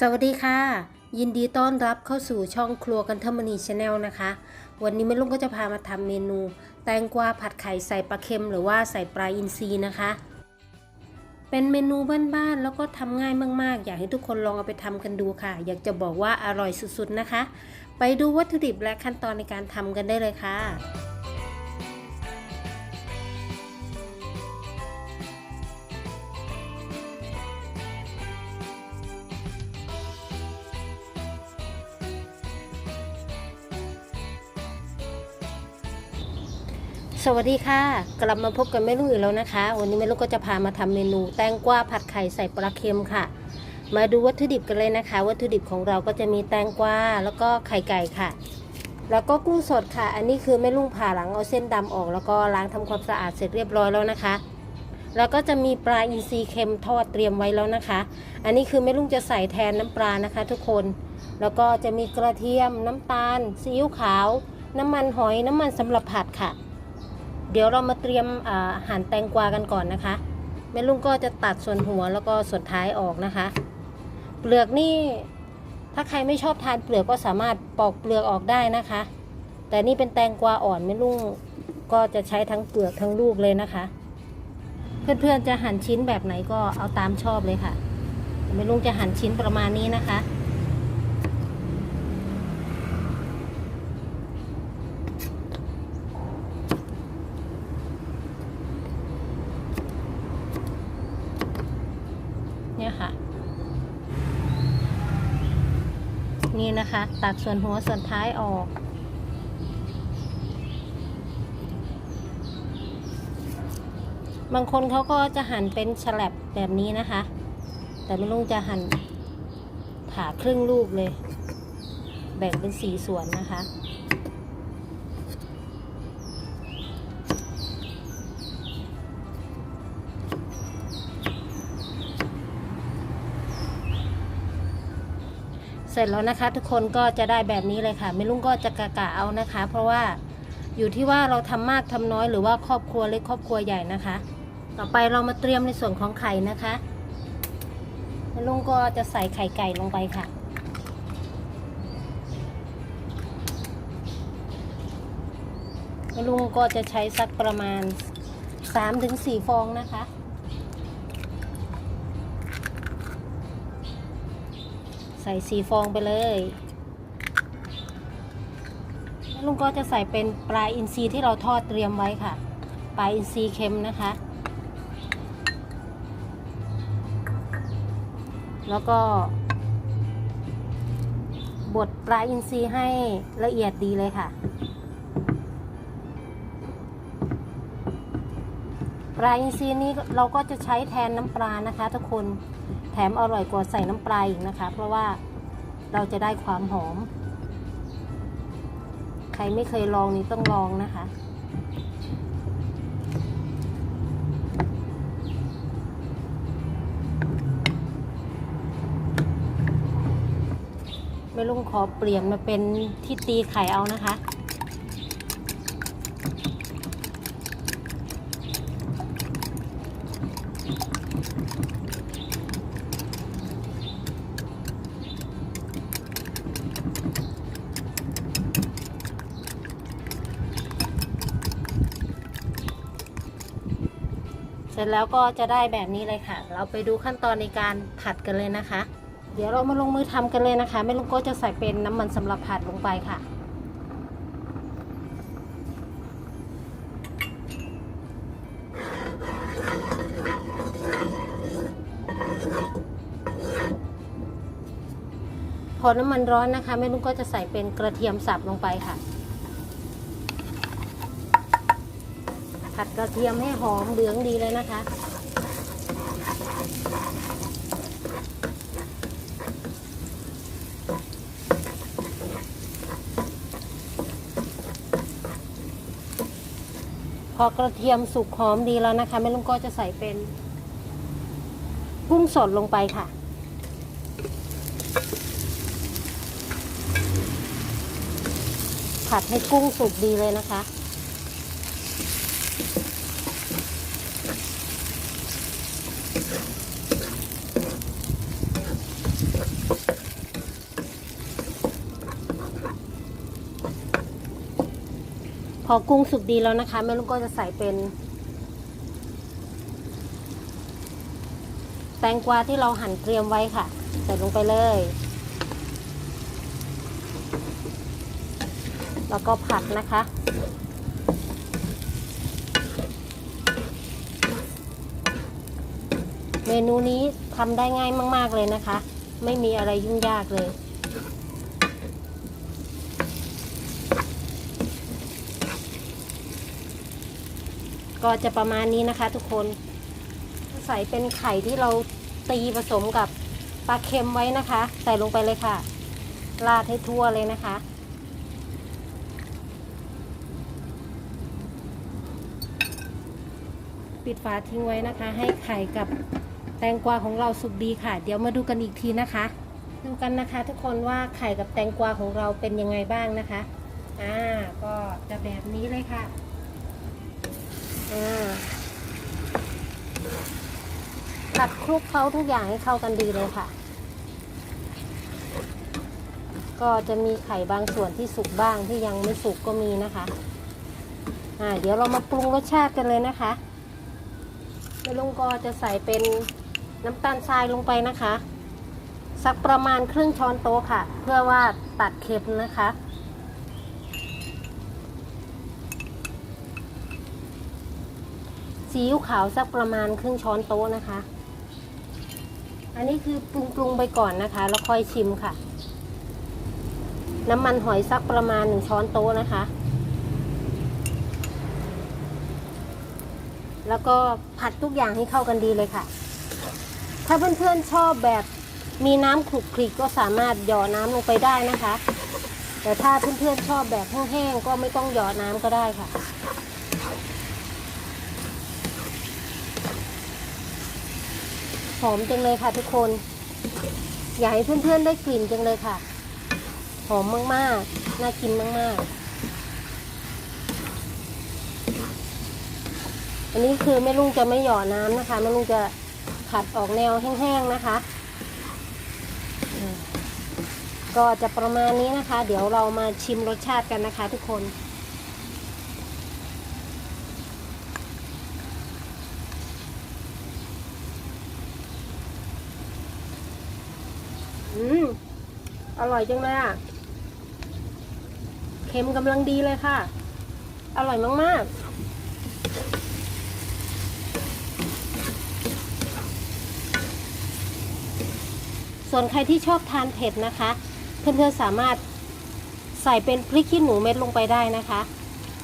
สวัสดีค่ะ ยินดีต้อนรับเข้าสู่ช่องครัวกันทมณีชาแนลนะคะ วันนี้แม่ลุงก็จะพามาทำเมนู แตงกวาผัดไข่ใส่ปลาเค็มหรือว่าใส่ปลาอินทรีนะคะ เป็นเมนูบ้านๆแล้วก็ทำง่ายมาก ๆ อยากให้ทุกคนลองเอาไปทำกันดูค่ะ อยากจะบอกว่าอร่อยสุดๆนะคะ ไปดูวัตถุดิบและขั้นตอนในการทำกันได้เลยค่ะ สวัสดีค่ะ กลับมาพบกับแม่ลูกอีกแล้วนะคะ วันนี้แม่ลูกก็จะพามาทำเมนู แตงกวาผัดไข่ใส่ปลาเค็มค่ะ มาดูวัตถุดิบกันเลยนะคะ วัตถุดิบของเราก็จะมีแตงกวาแล้วก็ไข่ไก่ค่ะ แล้วก็กุ้งสดค่ะ อันนี้คือแม่ลุงผ่าหลังเอาเส้นดำออก แล้วก็ล้างทำความสะอาดเสร็จเรียบร้อยแล้วนะคะ แล้วก็จะมีปลาอินทรีเค็มทอดเตรียมไว้แล้วนะคะ อันนี้คือแม่ลุงจะใส่แทนน้ำปลานะคะ ทุกคน แล้วก็จะมีกระเทียมน้ำตาลซีอิ๊วขาว น้ำมันหอยน้ำมันสำหรับผัดค่ะ ดี๋ยวเรามาเตรียมอาหั่นแตงกวากันก่อนนะคะแม่ลุงก็จะตัดส่วนหัวแล้วก็ส่วนท้ายออกนะคะ เปลือกนี่ถ้าใครไม่ชอบทานเปลือกก็สามารถปอกเปลือกออกได้นะคะ แต่นี่เป็นแตงกวาอ่อนแม่ลุงก็จะใช้ทั้งเปลือกทั้งลูกเลยนะคะ เพื่อนๆจะหั่นชิ้นแบบไหนก็เอาตามชอบเลยค่ะแม่ลุงจะหั่นชิ้นประมาณนี้นะคะ เนี่ยค่ะ นี่นะคะ ตัดส่วนหัวส่วนท้ายออก บางคนเขาก็จะหั่นเป็นฉลับแบบนี้นะคะ แต่ไม่ลุงจะหั่นผ่าครึ่งลูกเลย แบ่งเป็นสี่ส่วนนะคะ เสร็จแล้วนะคะ ทุกคนก็จะได้แบบนี้เลยค่ะไม่ลุงก็จะกะกะเอานะคะ เพราะว่าอยู่ที่ว่าเราทำมากทำน้อยหรือว่าครอบครัวเล็กครอบครัวใหญ่นะคะ ต่อไปเรามาเตรียมในส่วนของไข่นะคะแม่ลุงก็จะใส่ไข่ไก่ลงไปค่ะแม่ลุงก็จะใช้สักประมาณ3-4ฟองนะคะ ใส่สีฟองไปเลยแล้วลุงก็จะใส่เป็นปลาอินทรีที่เราทอดเตรียมไว้ค่ะ ปลาอินทรีเค็มนะคะ แล้วก็ บดปลาอินทรีให้ละเอียดดีเลยค่ะ ปลาอินทรีนี้เราก็จะใช้แทนน้ำปลานะคะทุกคน แถมอร่อยกว่าใส่น้ำปลาอีกนะคะ เพราะว่าเราจะได้ความหอม ใครไม่เคยลองนี่ต้องลองนะคะ ไม่ลุงขอเปลี่ยนมาเป็นที่ตีไข่เอานะคะ สร็จแล้วก็จะได้แบบนี้เลยค่ะ เราไปดูขั้นตอนในการผัดกันเลยนะคะ เดี๋ยวเรามาลงมือทำกันเลยนะคะแม่ลุงก็จะใส่เป็นน้ำมันสำหรับผัดลงไปค่ะ พอน้ำมันร้อนนะคะแม่ลุงก็จะใส่เป็นกระเทียมสับลงไปค่ะ ผัดกระเทียมให้หอมเหลืองดีเลยนะคะ พอกระเทียมสุกหอมดีแล้วนะคะแม่ลุงก็จะใส่เป็นกุ้งสดลงไปค่ะผัดให้กุ้งสุกดีเลยนะคะ พอกุ้งสุกดีแล้วนะคะแม่ลุงก็จะใส่เป็น แตงกวาที่เราหั่นเตรียมไว้ค่ะ ใส่ลงไปเลย แล้วก็ผัดนะคะเมนูนี้ทำได้ง่ายมาก ๆ เลยนะคะ ไม่มีอะไรยุ่งยากเลย ก็จะประมาณนี้นะคะ ทุกคนใส่เป็นไข่ที่เราตีผสมกับปลาเค็มไว้นะคะ ใส่ลงไปเลยค่ะ ราดให้ทั่วเลยนะคะ ปิดฝาทิ้งไว้นะคะ ให้ไข่กับแตงกวาของเราสุกดีค่ะ เดี๋ยวมาดูกันอีกทีนะคะ ดูกันนะคะ ทุกคนว่าไข่กับแตงกวาของเราเป็นยังไงบ้างนะคะ อ่า ก็จะแบบนี้เลยค่ะ อ่าผัดคลุกเคล้าทุกอย่างให้เข้ากันดีเลยค่ะ ก็จะมีไข่บางส่วนที่สุกบ้างที่ยังไม่สุกก็มีนะคะ อ่า เดี๋ยวเรามาปรุงรสชาติกันเลยนะคะแม่ลุงก็จะใส่เป็นน้ำตาลทรายลงไปนะคะ สักประมาณครึ่งช้อนโต๊ะค่ะ เพื่อว่าตัดเค็มนะคะ ซีอิ๊วขาวสักประมาณครึ่งช้อนโต๊ะนะคะ อันนี้คือปรุงปรุงไปก่อนนะคะ แล้วค่อยชิมค่ะ น้ำมันหอยสักประมาณหนึ่งช้อนโต๊ะนะคะ แล้วก็ผัดทุกอย่างให้เข้ากันดีเลยค่ะ ถ้าเพื่อนๆชอบแบบมีน้ำขลุกคลิกก็สามารถหยอน้ำลงไปได้นะคะ แต่ถ้าเพื่อนๆชอบแบบแห้งๆก็ไม่ต้องหยอน้ำก็ได้ค่ะ หอมจังเลยค่ะทุกคน อยากให้เพื่อนๆได้กลิ่นจังเลยค่ะ หอมมากๆ น่ากินมากๆ อันนี้คือแม่ลุงจะไม่หย่อน้ำนะคะแม่ลุงจะผัดออกแนวแห้งๆนะคะ ก็จะประมาณนี้นะคะ เดี๋ยวเรามาชิมรสชาติกันนะคะทุกคน อืม อร่อยจังเลยอะ เค็มกำลังดีเลยค่ะ อร่อยมากๆส่วนใครที่ชอบทานเผ็ดนะคะ เพื่อนๆสามารถใส่เป็นพริกขี้หนูเม็ดลงไปได้นะคะ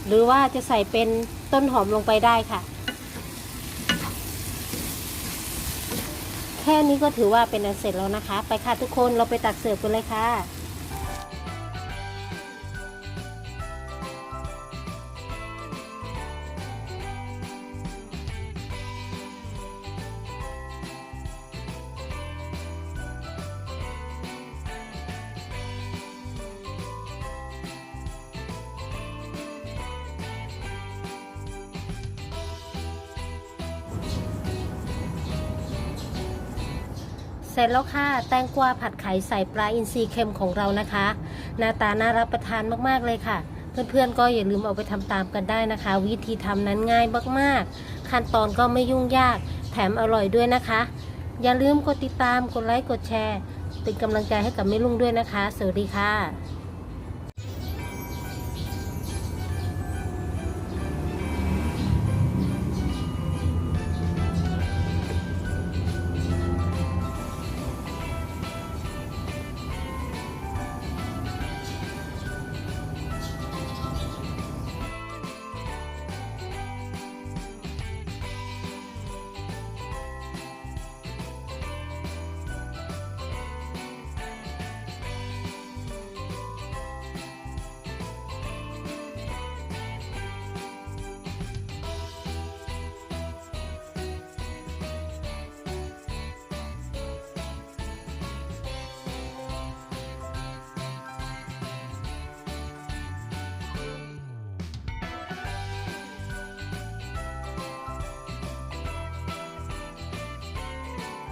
หรือว่าจะใส่เป็นต้นหอมลงไปได้ค่ะ แค่นี้ก็ถือว่าเป็นอันเสร็จแล้วนะคะ ไปค่ะทุกคนเราไปตักเสิร์ฟกันเลยค่ะ เสร็จแล้วค่ะ แตงกวาผัดไข่ใส่ปลาอินทรีย์เค็มของเรานะคะ หน้าตาน่ารับประทานมากๆเลยค่ะ เพื่อนๆก็อย่าลืมเอาไปทำตามกันได้นะคะ วิธีทำนั้นง่ายมากๆ ขั้นตอนก็ไม่ยุ่งยากแถมอร่อยด้วยนะคะ อย่าลืมกดติดตามกดไลค์กดแชร์ เป็นกำลังใจให้กับแม่ลุงด้วยนะคะ สวัสดีค่ะ